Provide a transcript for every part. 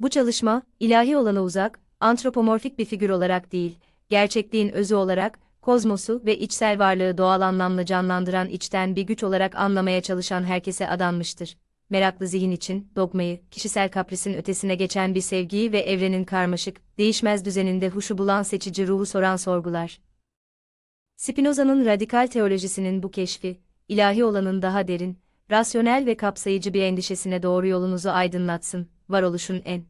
Bu çalışma, ilahi olana uzak, antropomorfik bir figür olarak değil, gerçekliğin özü olarak, kozmosu ve içsel varlığı doğal anlamla canlandıran içten bir güç olarak anlamaya çalışan herkese adanmıştır. Meraklı zihin için, dogmayı, kişisel kaprisin ötesine geçen bir sevgiyi ve evrenin karmaşık, değişmez düzeninde huşu bulan seçici ruhu soran sorgular. Spinoza'nın radikal teolojisinin bu keşfi, ilahi olanın daha derin, rasyonel ve kapsayıcı bir endişesine doğru yolunuzu aydınlatsın, varoluşun en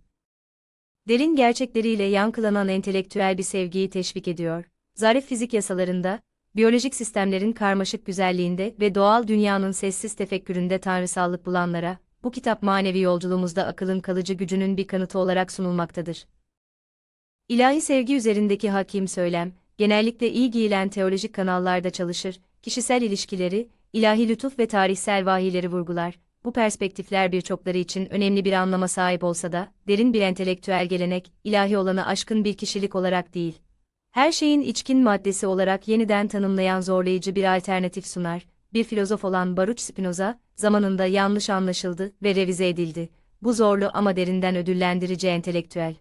derin gerçekleriyle yankılanan entelektüel bir sevgiyi teşvik ediyor. Zarif fizik yasalarında, biyolojik sistemlerin karmaşık güzelliğinde ve doğal dünyanın sessiz tefekküründe tanrısallık bulanlara, bu kitap manevi yolculuğumuzda akılın kalıcı gücünün bir kanıtı olarak sunulmaktadır. İlahi sevgi üzerindeki hakim söylem, genellikle iyi giyilen teolojik kanallarda çalışır, kişisel ilişkileri, ilahi lütuf ve tarihsel vahiyleri vurgular. Bu perspektifler birçokları için önemli bir anlama sahip olsa da, derin bir entelektüel gelenek, ilahi olanı aşkın bir kişilik olarak değil, her şeyin içkin maddesi olarak yeniden tanımlayan zorlayıcı bir alternatif sunar. Bir filozof olan Baruch Spinoza, zamanında yanlış anlaşıldı ve revize edildi. Bu zorlu ama derinden ödüllendirici entelektüel.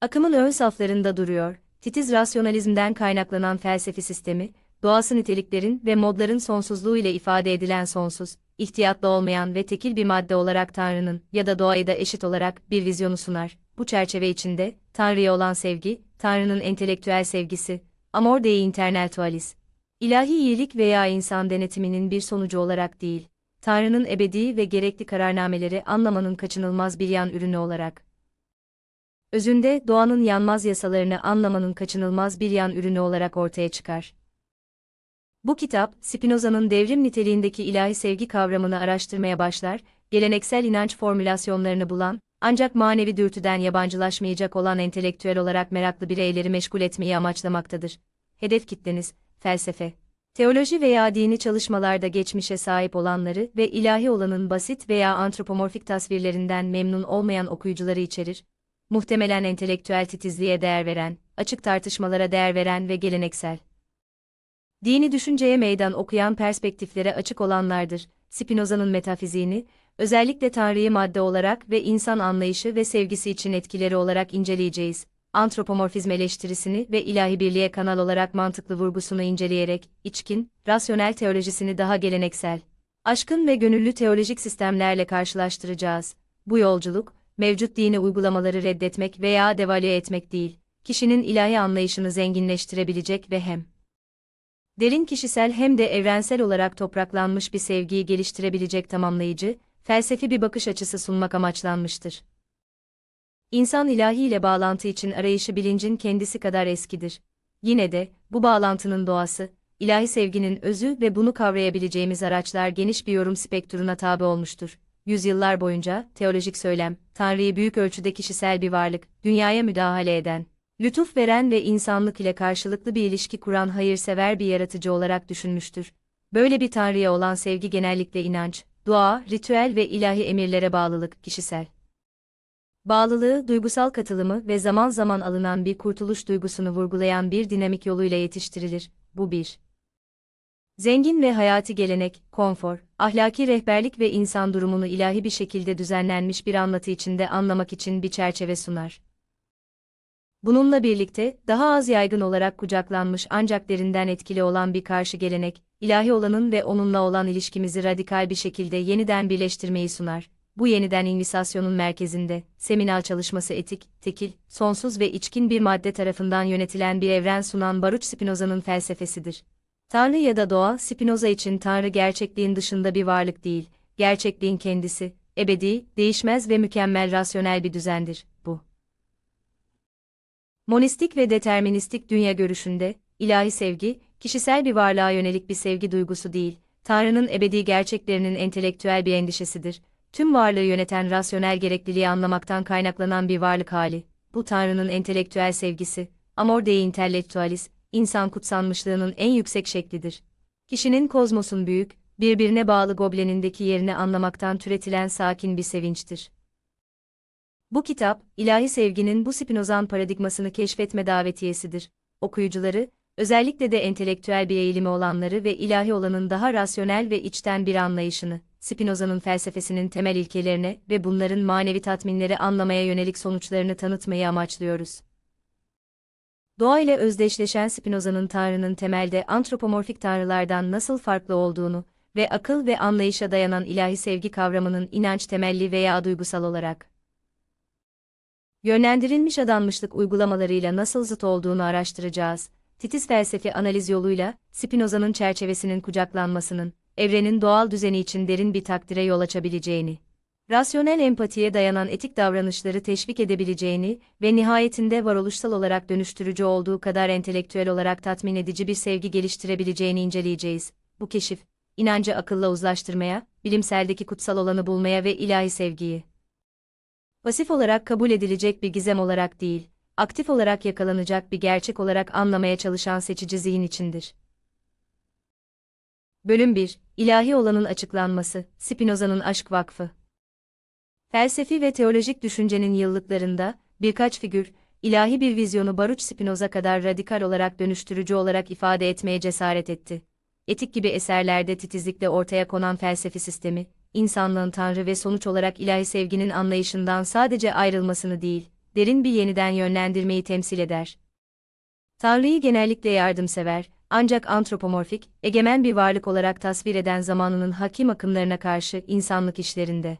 Akımın ön saflarında duruyor, titiz rasyonalizmden kaynaklanan felsefi sistemi, doğası niteliklerin ve modların sonsuzluğu ile ifade edilen sonsuz, ihtiyatlı olmayan ve tekil bir madde olarak Tanrı'nın ya da doğayı da eşit olarak bir vizyonu sunar. Bu çerçeve içinde, Tanrı'ya olan sevgi, Tanrı'nın entelektüel sevgisi, amor dei internatualis, ilahi iyilik veya insan denetiminin bir sonucu olarak değil, Tanrı'nın ebedi ve gerekli kararnameleri anlamanın kaçınılmaz bir yan ürünü olarak. Özünde doğanın yanmaz yasalarını anlamanın kaçınılmaz bir yan ürünü olarak ortaya çıkar. Bu kitap, Spinoza'nın devrim niteliğindeki ilahi sevgi kavramını araştırmaya başlar, geleneksel inanç formülasyonlarını bulan, ancak manevi dürtüden yabancılaşmayacak olan entelektüel olarak meraklı bireyleri meşgul etmeyi amaçlamaktadır. Hedef kitleniz, felsefe, teoloji veya dini çalışmalarda geçmişe sahip olanları ve ilahi olanın basit veya antropomorfik tasvirlerinden memnun olmayan okuyucuları içerir. Muhtemelen entelektüel titizliğe değer veren, açık tartışmalara değer veren ve geleneksel. Dini düşünceye meydan okuyan perspektiflere açık olanlardır. Spinoza'nın metafiziğini, özellikle Tanrı'yı madde olarak ve insan anlayışı ve sevgisi için etkileri olarak inceleyeceğiz. Antropomorfizm eleştirisini ve ilahi birliğe kanal olarak mantıklı vurgusunu inceleyerek, içkin, rasyonel teolojisini daha geleneksel, aşkın ve gönüllü teolojik sistemlerle karşılaştıracağız. Bu yolculuk, mevcut dini uygulamaları reddetmek veya devalüe etmek değil, kişinin ilahi anlayışını zenginleştirebilecek ve hem derin kişisel hem de evrensel olarak topraklanmış bir sevgiyi geliştirebilecek tamamlayıcı, felsefi bir bakış açısı sunmak amaçlanmıştır. İnsan ilahi ile bağlantı için arayışı bilincin kendisi kadar eskidir. Yine de, bu bağlantının doğası, ilahi sevginin özü ve bunu kavrayabileceğimiz araçlar geniş bir yorum spektruna tabi olmuştur. Yüzyıllar boyunca, teolojik söylem, Tanrı'yı büyük ölçüde kişisel bir varlık, dünyaya müdahale eden, lütuf veren ve insanlık ile karşılıklı bir ilişki kuran hayırsever bir yaratıcı olarak düşünmüştür. Böyle bir Tanrı'ya olan sevgi genellikle inanç, dua, ritüel ve ilahi emirlere bağlılık, kişisel. Bağlılığı, duygusal katılımı ve zaman zaman alınan bir kurtuluş duygusunu vurgulayan bir dinamik yoluyla yetiştirilir. Bu bir. Zengin ve hayati gelenek, konfor, ahlaki rehberlik ve insan durumunu ilahi bir şekilde düzenlenmiş bir anlatı içinde anlamak için bir çerçeve sunar. Bununla birlikte, daha az yaygın olarak kucaklanmış ancak derinden etkili olan bir karşı gelenek, ilahi olanın ve onunla olan ilişkimizi radikal bir şekilde yeniden birleştirmeyi sunar. Bu yeniden invisasyonun merkezinde, seminal çalışması etik, tekil, sonsuz ve içkin bir madde tarafından yönetilen bir evren sunan Baruch Spinoza'nın felsefesidir. Tanrı ya da doğa, Spinoza için Tanrı gerçekliğin dışında bir varlık değil, gerçekliğin kendisi, ebedi, değişmez ve mükemmel rasyonel bir düzendir. Monistik ve deterministik dünya görüşünde, ilahi sevgi, kişisel bir varlığa yönelik bir sevgi duygusu değil, Tanrı'nın ebedi gerçeklerinin entelektüel bir endişesidir. Tüm varlığı yöneten rasyonel gerekliliği anlamaktan kaynaklanan bir varlık hali. Bu Tanrı'nın entelektüel sevgisi, amor dei intellectualis, insan kutsanmışlığının en yüksek şeklidir. Kişinin kozmosun büyük, birbirine bağlı goblenindeki yerini anlamaktan türetilen sakin bir sevinçtir. Bu kitap, ilahi sevginin bu Spinozan paradigmasını keşfetme davetiyesidir. Okuyucuları, Özellikle de entelektüel bir eğilimi olanları ve ilahi olanın daha rasyonel ve içten bir anlayışını, Spinoza'nın felsefesinin temel ilkelerine ve bunların manevi tatminleri anlamaya yönelik sonuçlarını tanıtmayı amaçlıyoruz. Doğa ile özdeşleşen Spinoza'nın Tanrı'nın temelde antropomorfik tanrılardan nasıl farklı olduğunu ve akıl ve anlayışa dayanan ilahi sevgi kavramının inanç temelli veya duygusal olarak yönlendirilmiş adanmışlık uygulamalarıyla nasıl zıt olduğunu araştıracağız. Titiz felsefi analiz yoluyla Spinoza'nın çerçevesinin kucaklanmasının evrenin doğal düzeni için derin bir takdire yol açabileceğini rasyonel empatiye dayanan etik davranışları teşvik edebileceğini ve nihayetinde varoluşsal olarak dönüştürücü olduğu kadar entelektüel olarak tatmin edici bir sevgi geliştirebileceğini inceleyeceğiz. Bu keşif, inancı akılla uzlaştırmaya, bilimseldeki kutsal olanı bulmaya ve ilahi sevgiyi pasif olarak kabul edilecek bir gizem olarak değil, aktif olarak yakalanacak bir gerçek olarak anlamaya çalışan seçici zihin içindir. Bölüm 1 İlahi olanın açıklanması, Spinoza'nın Aşk Vakfı Felsefi ve teolojik düşüncenin yıllıklarında, birkaç figür, ilahi bir vizyonu Baruch Spinoza kadar radikal olarak dönüştürücü olarak ifade etmeye cesaret etti. Etik gibi eserlerde titizlikle ortaya konan felsefi sistemi, insanlığın Tanrı ve sonuç olarak ilahi sevginin anlayışından sadece ayrılmasını değil, derin bir yeniden yönlendirmeyi temsil eder. Tanrı'yı genellikle yardımsever, ancak antropomorfik, egemen bir varlık olarak tasvir eden zamanının hakim akımlarına karşı insanlık işlerinde.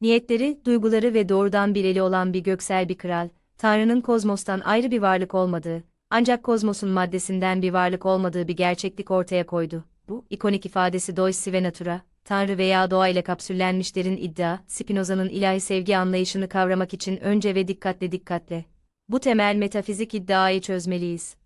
Niyetleri, duyguları ve doğrudan bir eli olan bir göksel bir kral, Tanrı'nın kozmostan ayrı bir varlık olmadığı, ancak kozmosun maddesinden bir varlık olmadığı bir gerçeklik ortaya koydu. Bu, ikonik ifadesi Deus Sive Natura, Tanrı veya doğa ile kapsüllenmişlerin iddia, Spinoza'nın ilahi sevgi anlayışını kavramak için önce ve dikkatle dikkatle. Bu temel metafizik iddiayı çözmeliyiz.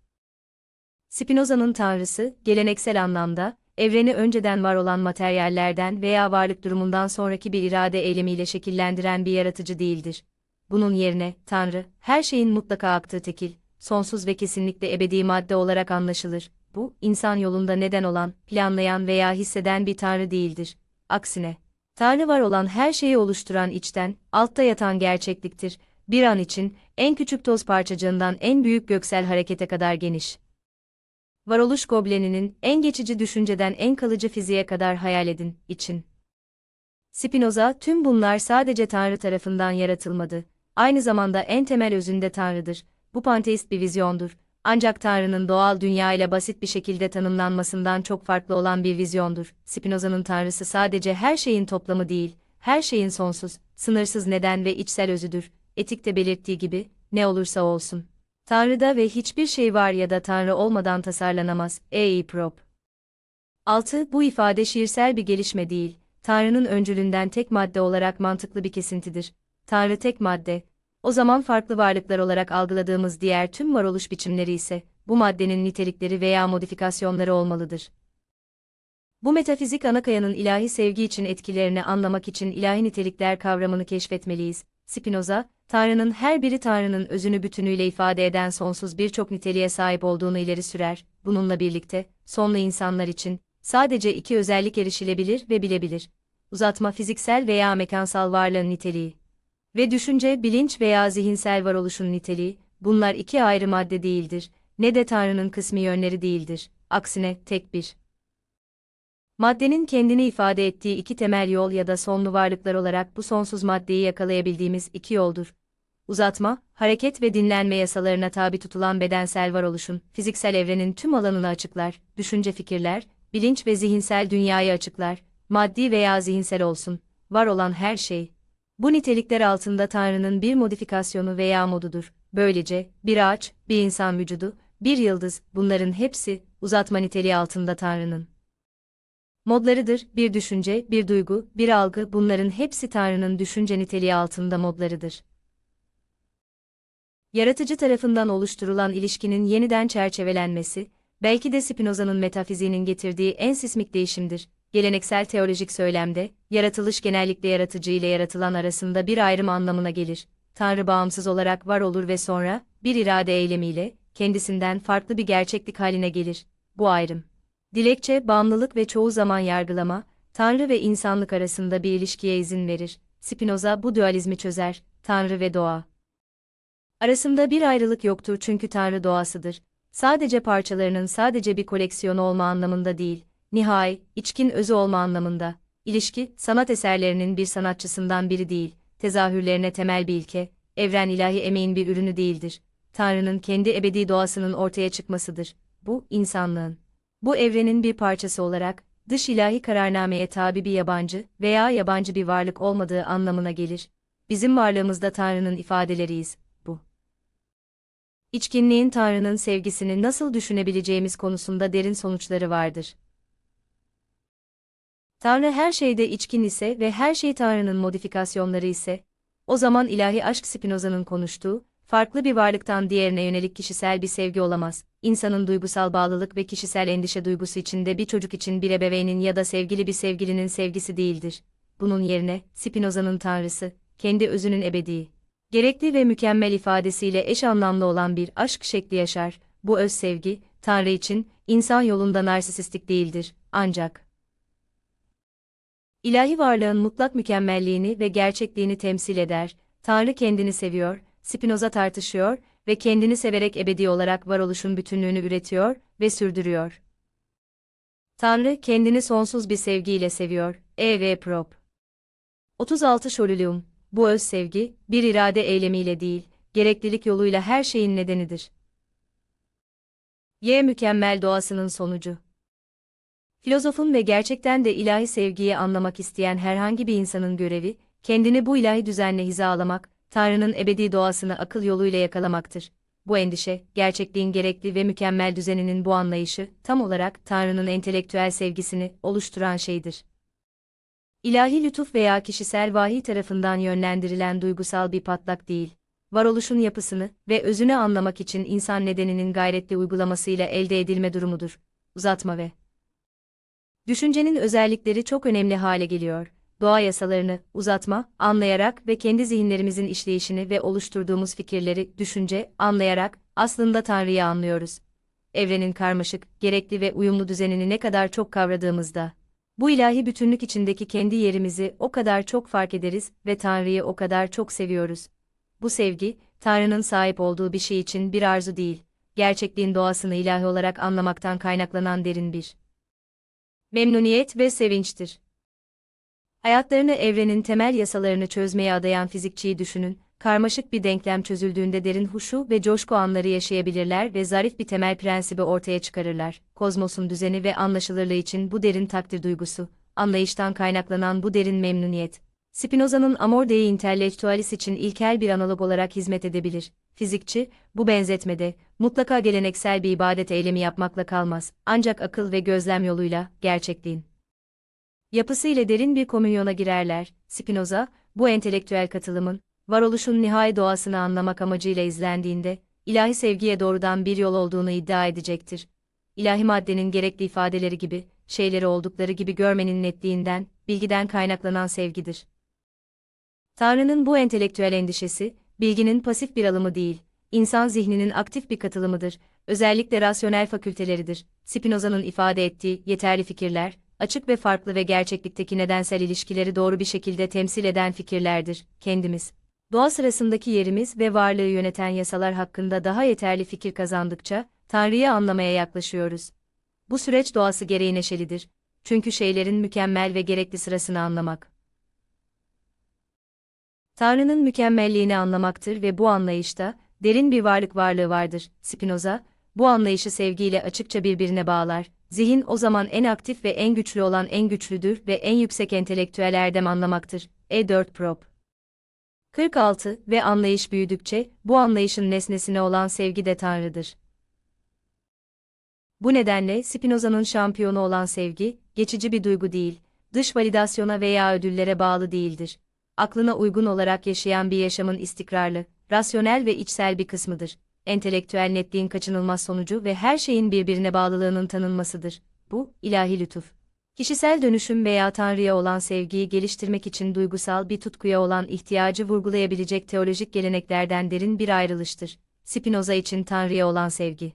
Spinoza'nın tanrısı, geleneksel anlamda, evreni önceden var olan materyallerden veya varlık durumundan sonraki bir irade eylemiyle şekillendiren bir yaratıcı değildir. Bunun yerine, Tanrı, her şeyin mutlaka aktığı tekil, sonsuz ve kesinlikle ebedi madde olarak anlaşılır. Bu, insan yolunda neden olan, planlayan veya hisseden bir Tanrı değildir. Aksine, Tanrı var olan her şeyi oluşturan içten, altta yatan gerçekliktir. Bir an için, en küçük toz parçacığından en büyük göksel harekete kadar geniş varoluş gobleninin en geçici düşünceden en kalıcı fiziğe kadar hayal edin, için. Spinoza, tüm bunlar sadece Tanrı tarafından yaratılmadı. Aynı zamanda en temel özünde Tanrı'dır. Bu panteist bir vizyondur. Ancak Tanrı'nın doğal dünya ile basit bir şekilde tanımlanmasından çok farklı olan bir vizyondur. Spinoza'nın Tanrısı sadece her şeyin toplamı değil, her şeyin sonsuz, sınırsız neden ve içsel özüdür. Etikte belirttiği gibi, ne olursa olsun. Tanrı'da ve hiçbir şey var ya da Tanrı olmadan tasarlanamaz. E. Prop. 6. Bu ifade şiirsel bir gelişme değil, Tanrı'nın öncülünden tek madde olarak mantıklı bir kesintidir. Tanrı tek madde. O zaman farklı varlıklar olarak algıladığımız diğer tüm varoluş biçimleri ise, bu maddenin nitelikleri veya modifikasyonları olmalıdır. Bu metafizik anakayanın ilahi sevgi için etkilerini anlamak için ilahi nitelikler kavramını keşfetmeliyiz. Spinoza, Tanrı'nın her biri Tanrı'nın özünü bütünüyle ifade eden sonsuz birçok niteliğe sahip olduğunu ileri sürer. Bununla birlikte, sonlu insanlar için, sadece iki özellik erişilebilir ve bilebilir. Uzatma fiziksel veya mekansal varlığın niteliği. Ve düşünce, bilinç veya zihinsel varoluşun niteliği, bunlar iki ayrı madde değildir, ne de Tanrı'nın kısmi yönleri değildir. Aksine, tek bir. Maddenin kendini ifade ettiği iki temel yol ya da sonlu varlıklar olarak bu sonsuz maddeyi yakalayabildiğimiz iki yoldur. Uzatma, hareket ve dinlenme yasalarına tabi tutulan bedensel varoluşun, fiziksel evrenin tüm alanını açıklar, düşünce fikirler, bilinç ve zihinsel dünyayı açıklar, maddi veya zihinsel olsun, var olan her şey. Bu nitelikler altında Tanrı'nın bir modifikasyonu veya modudur. Böylece, bir ağaç, bir insan vücudu, bir yıldız, bunların hepsi, uzatma niteliği altında Tanrı'nın. Modlarıdır, bir düşünce, bir duygu, bir algı, bunların hepsi Tanrı'nın düşünce niteliği altında modlarıdır. Yaratıcı tarafından oluşturulan ilişkinin yeniden çerçevelenmesi, belki de Spinoza'nın metafiziğinin getirdiği en sismik değişimdir. Geleneksel teolojik söylemde, yaratılış genellikle yaratıcı ile yaratılan arasında bir ayrım anlamına gelir. Tanrı bağımsız olarak var olur ve sonra, bir irade eylemiyle, kendisinden farklı bir gerçeklik haline gelir. Bu ayrım Dilekçe, bağımlılık ve çoğu zaman yargılama, Tanrı ve insanlık arasında bir ilişkiye izin verir. Spinoza bu dualizmi çözer, Tanrı ve doğa. Arasında bir ayrılık yoktur çünkü Tanrı doğasıdır. sadece parçalarının sadece bir koleksiyonu olma anlamında değil, nihai, içkin özü olma anlamında. İlişki, sanat eserlerinin bir sanatçısından biri değil, tezahürlerine temel bir ilke, evren ilahi emeğin bir ürünü değildir. Tanrı'nın kendi ebedi doğasının ortaya çıkmasıdır. Bu, insanlığın. Bu evrenin bir parçası olarak, dış ilahi kararnameye tabi bir yabancı veya yabancı bir varlık olmadığı anlamına gelir. Bizim varlığımızda Tanrı'nın ifadeleriyiz, bu. İçkinliğin Tanrı'nın sevgisini nasıl düşünebileceğimiz konusunda derin sonuçları vardır. Tanrı her şeyde içkin ise ve her şey Tanrı'nın modifikasyonları ise, o zaman ilahi aşk Spinoza'nın konuştuğu, farklı bir varlıktan diğerine yönelik kişisel bir sevgi olamaz. İnsanın duygusal bağlılık ve kişisel endişe duygusu içinde bir çocuk için bir ebeveynin ya da sevgili bir sevgilinin sevgisi değildir. Bunun yerine, Spinoza'nın Tanrısı, kendi özünün ebedi, gerekli ve mükemmel ifadesiyle eş anlamlı olan bir aşk şekli yaşar. Bu öz sevgi, Tanrı için, insan yolunda narsisistik değildir, ancak ilahi varlığın mutlak mükemmelliğini ve gerçekliğini temsil eder, Tanrı kendini seviyor, Spinoza tartışıyor ve kendini severek ebedi olarak varoluşun bütünlüğünü üretiyor ve sürdürüyor. Tanrı kendini sonsuz bir sevgiyle seviyor. E. V. Prop 36 Şolülüum, bu öz sevgi, bir irade eylemiyle değil, gereklilik yoluyla her şeyin nedenidir. Y. Mükemmel doğasının sonucu. Filozofun ve gerçekten de ilahi sevgiyi anlamak isteyen herhangi bir insanın görevi, kendini bu ilahi düzenle hizalamak, Tanrı'nın ebedi doğasını akıl yoluyla yakalamaktır. Bu endişe, gerçekliğin gerekli ve mükemmel düzeninin bu anlayışı, tam olarak Tanrı'nın entelektüel sevgisini oluşturan şeydir. İlahi lütuf veya kişisel vahiy tarafından yönlendirilen duygusal bir patlak değil, varoluşun yapısını ve özünü anlamak için insan nedeninin gayretli uygulamasıyla elde edilme durumudur. Uzatma ve Düşüncenin özellikleri çok önemli hale geliyor doğa yasalarını uzatma, anlayarak ve kendi zihinlerimizin işleyişini ve oluşturduğumuz fikirleri düşünce, anlayarak aslında Tanrı'yı anlıyoruz. Evrenin karmaşık, gerekli ve uyumlu düzenini ne kadar çok kavradığımızda bu ilahi bütünlük içindeki kendi yerimizi o kadar çok fark ederiz ve Tanrı'yı o kadar çok seviyoruz. Bu sevgi, Tanrı'nın sahip olduğu bir şey için bir arzu değil, gerçekliğin doğasını ilahi olarak anlamaktan kaynaklanan derin bir memnuniyet ve sevinçtir. Hayatlarını evrenin temel yasalarını çözmeye adayan fizikçiyi düşünün, karmaşık bir denklem çözüldüğünde derin huşu ve coşku anları yaşayabilirler ve zarif bir temel prensibi ortaya çıkarırlar. Kozmosun düzeni ve anlaşılırlığı için bu derin takdir duygusu, anlayıştan kaynaklanan bu derin memnuniyet. Spinoza'nın Amor Dei Intellectualis için ilkel bir analog olarak hizmet edebilir. Fizikçi, bu benzetmede, mutlaka geleneksel bir ibadet eylemi yapmakla kalmaz, ancak akıl ve gözlem yoluyla, gerçekliğin yapısı ile derin bir komünyona girerler. Spinoza, bu entelektüel katılımın, varoluşun nihai doğasını anlamak amacıyla izlendiğinde, ilahi sevgiye doğrudan bir yol olduğunu iddia edecektir. İlahi maddenin gerekli ifadeleri gibi, şeyleri oldukları gibi görmenin netliğinden, bilgiden kaynaklanan sevgidir. Tanrı'nın bu entelektüel endişesi, bilginin pasif bir alımı değil, insan zihninin aktif bir katılımıdır, özellikle rasyonel fakülteleridir. Spinoza'nın ifade ettiği yeterli fikirler, açık ve farklı ve gerçeklikteki nedensel ilişkileri doğru bir şekilde temsil eden fikirlerdir, kendimiz. Doğa sırasındaki yerimiz ve varlığı yöneten yasalar hakkında daha yeterli fikir kazandıkça, Tanrı'yı anlamaya yaklaşıyoruz. Bu süreç doğası gereği neşelidir, çünkü şeylerin mükemmel ve gerekli sırasını anlamak. Tanrı'nın mükemmelliğini anlamaktır ve bu anlayışta, derin bir varlık varlığı vardır. Spinoza, bu anlayışı sevgiyle açıkça birbirine bağlar, zihin o zaman en aktif ve en güçlü olan en güçlüdür ve en yüksek entelektüel erdem anlamaktır. E4 Prop 46 ve anlayış büyüdükçe, bu anlayışın nesnesine olan sevgi de Tanrı'dır. Bu nedenle Spinoza'nın şampiyonu olan sevgi, geçici bir duygu değil, dış validasyona veya ödüllere bağlı değildir. Aklına uygun olarak yaşayan bir yaşamın istikrarlı, rasyonel ve içsel bir kısmıdır entelektüel netliğin kaçınılmaz sonucu ve her şeyin birbirine bağlılığının tanınmasıdır. Bu, ilahi lütuf. Kişisel dönüşüm veya Tanrı'ya olan sevgiyi geliştirmek için duygusal bir tutkuya olan ihtiyacı vurgulayabilecek teolojik geleneklerden derin bir ayrılıştır. Spinoza için Tanrı'ya olan sevgi.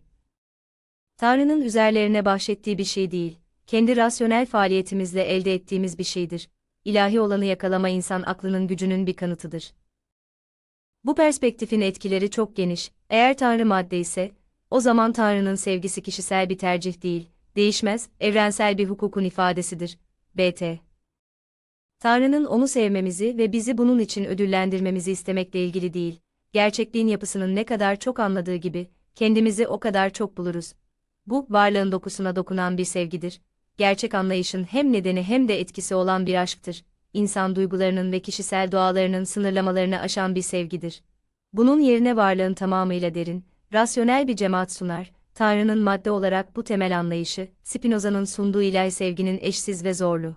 Tanrı'nın üzerlerine bahşettiği bir şey değil, kendi rasyonel faaliyetimizle elde ettiğimiz bir şeydir. İlahi olanı yakalama insan aklının gücünün bir kanıtıdır. Bu perspektifin etkileri çok geniş. Eğer Tanrı madde ise, o zaman Tanrı'nın sevgisi kişisel bir tercih değil, değişmez, evrensel bir hukukun ifadesidir. BT Tanrı'nın onu sevmemizi ve bizi bunun için ödüllendirmemizi istemekle ilgili değil, gerçekliğin yapısının ne kadar çok anladığı gibi, kendimizi o kadar çok buluruz. Bu, varlığın dokusuna dokunan bir sevgidir. Gerçek anlayışın hem nedeni hem de etkisi olan bir aşktır. İnsan duygularının ve kişisel doğalarının sınırlamalarını aşan bir sevgidir. Bunun yerine varlığın tamamıyla derin, rasyonel bir cemaat sunar, Tanrı'nın madde olarak bu temel anlayışı, Spinoza'nın sunduğu ilahi sevginin eşsiz ve zorlu.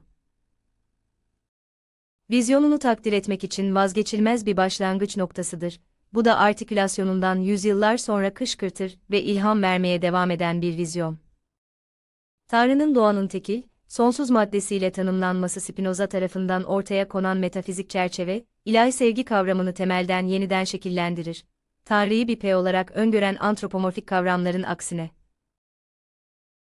Vizyonunu takdir etmek için vazgeçilmez bir başlangıç noktasıdır. Bu da artikülasyonundan yüzyıllar sonra kışkırtır ve ilham vermeye devam eden bir vizyon. Tanrı'nın doğanın tekil, sonsuz maddesiyle tanımlanması Spinoza tarafından ortaya konan metafizik çerçeve, ilahi sevgi kavramını temelden yeniden şekillendirir. Tanrı'yı bir P olarak öngören antropomorfik kavramların aksine.